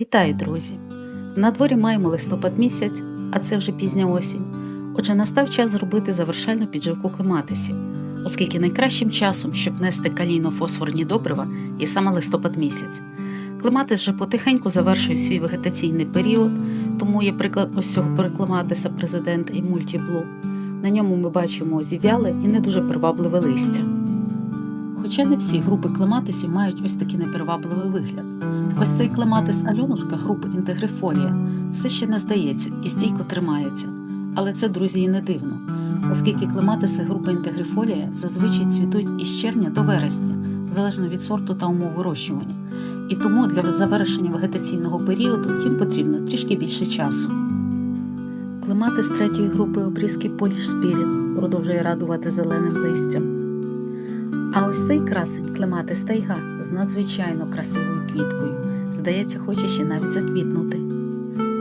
Вітаю, друзі! На дворі маємо листопад місяць, а це вже пізня осінь. Отже, настав час зробити завершальну підживку клематисів, оскільки найкращим часом, щоб внести калійно-фосфорні добрива, є саме листопад місяць. Клематис вже потихеньку завершує свій вегетаційний період, тому є приклад ось цього переклематиса президент і мультіблу. На ньому ми бачимо зів'яле і не дуже привабливе листя. Хоча не всі групи клематисів мають ось такий непривабливий вигляд. Ось цей клематис Альонушка групи інтегрифолія все ще не здається і стійко тримається. Але це, друзі, і не дивно, оскільки клематиси групи інтегрифолія зазвичай цвітуть із червня до вересня, залежно від сорту та умов вирощування. І тому для завершення вегетаційного періоду їм потрібно трішки більше часу. Клематис третьої групи обрізки Polish Spirit продовжує радувати зеленим листям. А ось цей красень клематис тайга з надзвичайно красивою квіткою. Здається, хоче ще навіть заквітнути.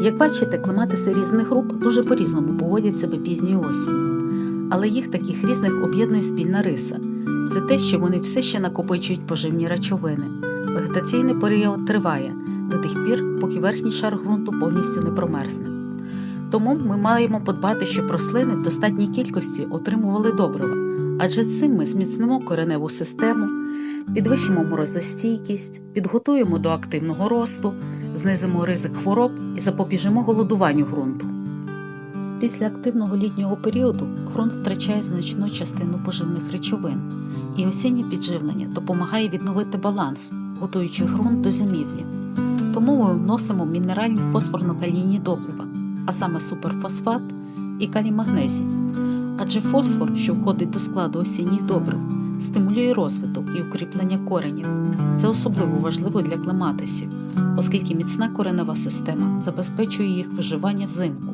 Як бачите, клематиси різних груп дуже по-різному поводять себе пізньою осінню. Але їх таких різних об'єднує спільна риса це те, що вони все ще накопичують поживні речовини. Вегетаційний період триває до тих пір, поки верхній шар ґрунту повністю не промерзне. Тому ми маємо подбати, щоб рослини в достатній кількості отримували добрива, адже цим ми зміцнимо кореневу систему, підвищимо морозостійкість, підготуємо до активного росту, знизимо ризик хвороб і запобіжимо голодуванню ґрунту. Після активного літнього періоду ґрунт втрачає значну частину поживних речовин, і осіннє підживлення допомагає відновити баланс, готуючи ґрунт до зимівлі. Тому ми вносимо мінеральні фосфорно-калійні добрива, а саме суперфосфат і калій-магнезій. Адже фосфор, що входить до складу осінніх добрив, стимулює розвиток і укріплення коренів. Це особливо важливо для клематисів, оскільки міцна коренева система забезпечує їх виживання взимку.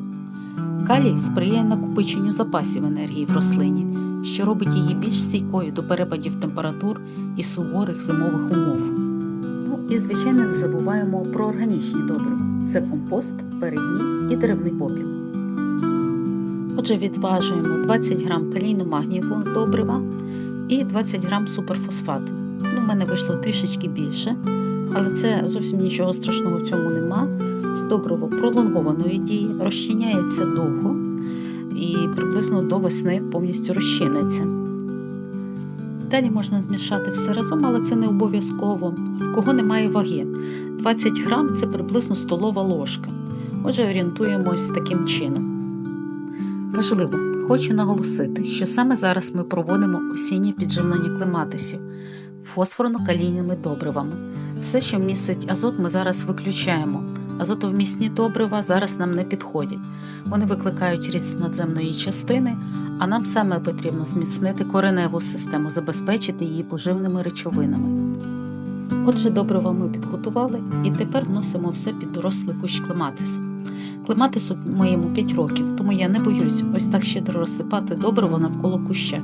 Калій сприяє накопиченню запасів енергії в рослині, що робить її більш стійкою до перепадів температур і суворих зимових умов. Ну і звичайно не забуваємо про органічні добрива: це компост, перегній і деревний попіл. Отже, відважуємо 20 грам калійно-магнієвого добрива і 20 грам суперфосфату. Ну, в мене вийшло трішечки більше, але це зовсім нічого страшного в цьому нема. Це добриво пролонгованої дії, розчиняється довго і приблизно до весни повністю розчиниться. Далі можна змішати все разом, але це не обов'язково. В кого немає ваги. 20 грам це приблизно столова ложка. Отже, орієнтуємось таким чином. Важливо, хочу наголосити, що саме зараз ми проводимо осіннє підживлення клематисів фосфорно-калійними добривами. Все, що містить азот, ми зараз виключаємо. Азотовмісні добрива зараз нам не підходять. Вони викликають ріст надземної частини, а нам саме потрібно зміцнити кореневу систему, забезпечити її поживними речовинами. Отже, добрива ми підготували і тепер вносимо все під дорослий кущ клематиса. Клематису моєму 5 років, тому я не боюсь ось так щедро розсипати добриво навколо куща.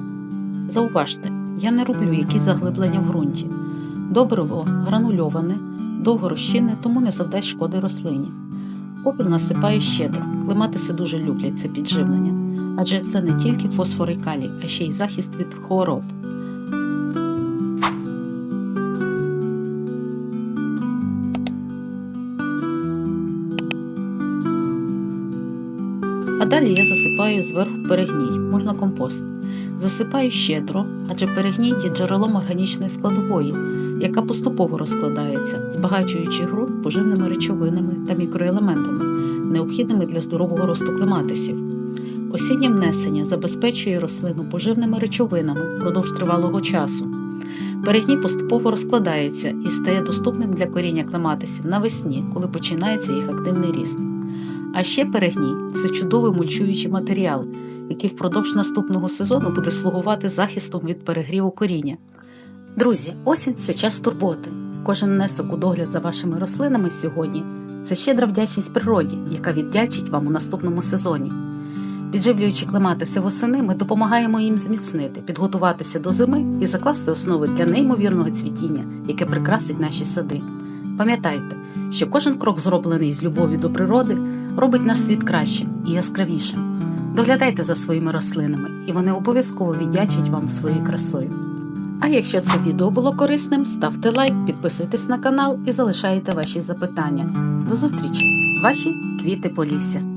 Зауважте, я не роблю якісь заглиблення в ґрунті. Добриво гранульоване, довго розчинне, тому не завдасть шкоди рослині. Попіл насипаю щедро. Клематиси дуже люблять це підживлення, адже це не тільки фосфор і калій, а ще й захист від хвороб. А далі я засипаю зверху перегній, можна компост. Засипаю щедро, адже перегній є джерелом органічної складової, яка поступово розкладається, збагачуючи ґрунт поживними речовинами та мікроелементами, необхідними для здорового росту клематисів. Осіннє внесення забезпечує рослину поживними речовинами впродовж тривалого часу. Перегній поступово розкладається і стає доступним для коріння клематисів навесні, коли починається їх активний ріст. А ще перегній це чудовий мульчуючий матеріал, який впродовж наступного сезону буде слугувати захистом від перегріву коріння. Друзі, осінь це час турботи. Кожен внесок у догляд за вашими рослинами сьогодні це щедра вдячність природі, яка віддячить вам у наступному сезоні. Підживлюючи клематиси восени, ми допомагаємо їм зміцнити, підготуватися до зими і закласти основи для неймовірного цвітіння, яке прикрасить наші сади. Пам'ятайте, що кожен крок, зроблений з любові до природи, робить наш світ кращим і яскравішим. Доглядайте за своїми рослинами, і вони обов'язково віддячать вам своєю красою. А якщо це відео було корисним, ставте лайк, підписуйтесь на канал і залишайте ваші запитання. До зустрічі! Ваші квіти Полісся.